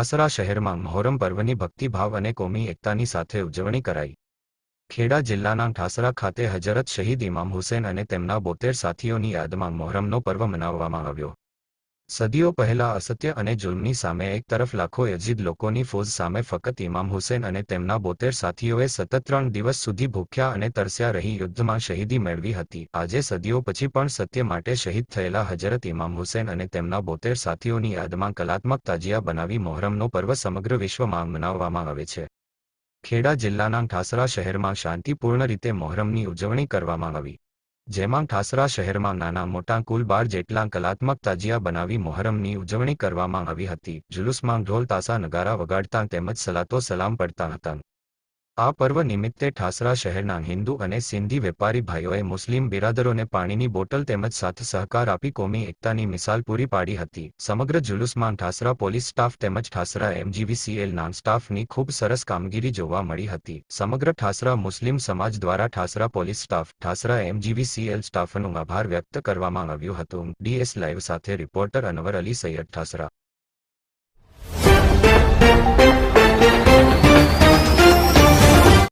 ઠાસરા શહેરમાં મહોરમ પર્વની ભક્તિભાવ અને કોમી એકતાની સાથે ઉજવણી કરાઈ. ખેડા જિલ્લાના ઠાસરા ખાતે હજરત શહીદ ઇમામ હુસેન અને તેમના બોતેર સાથીઓની યાદમાં મહોરમનો પર્વ મનાવવામાં આવ્યો. સદીઓ પહેલા અસત્ય અને જુલ્મની સામે એક તરફ લાખો યજીદ લોકોની ફોજ સામે ફક્ત ઇમામ હુસેન અને તેમના બોતેર સાથીઓએ સતત ત્રણ દિવસ સુધી ભૂખ્યા અને તરસ્યા રહી યુદ્ધમાં શહીદી મેળવી હતી. આજે સદીઓ પછી પણ સત્ય માટે શહીદ થયેલા હજરત ઇમામ હુસેન અને તેમના બોતેર સાથીઓની યાદમાં કલાત્મક તાજિયા બનાવી મોહરમનો પર્વ સમગ્ર વિશ્વમાં મનાવવામાં આવે છે. ખેડા જિલ્લાના ઠાસરા શહેરમાં શાંતિપૂર્ણ રીતે મોહરમની ઉજવણી કરવામાં આવી. જેમાં ઠાસરા શહેરમાં નાના મોટા કુલ બાર જેટલા કલાત્મક તાજિયા બનાવી મોહરમની ઉજવણી કરવામાં આવી હતી. જુલુસમાં ઢોલ, તાસા, નગારા વગાડતા તેમજ સલાતો સલામ પડતા હતા. આ પર્વ નિમિત્તે ઠાસરા શહેરના હિન્દુ અને સિંધી વેપારી ભાઈઓએ મુસ્લિમ બિરાદરોને પાણીની બોટલ તેમજ સાથ સહકાર આપી કોમી એકતાની મિસાલ પૂરી પાડી હતી. સમગ્ર જુલુસમાં ઠાસરા પોલીસ સ્ટાફ તેમજ ઠાસરા એમજીવીસીએલના સ્ટાફની ખૂબ સરસ કામગીરી જોવા મળી હતી. સમગ્ર ઠાસરા મુસ્લિમ સમાજ દ્વારા Thasra police staff, Thasra MGVCL સ્ટાફનો આભાર વ્યક્ત કરવામાં આવ્યું હતું. ડીએસ લાઈવ સાથે રિપોર્ટર અનવર અલી સૈયદ ઠાસરા.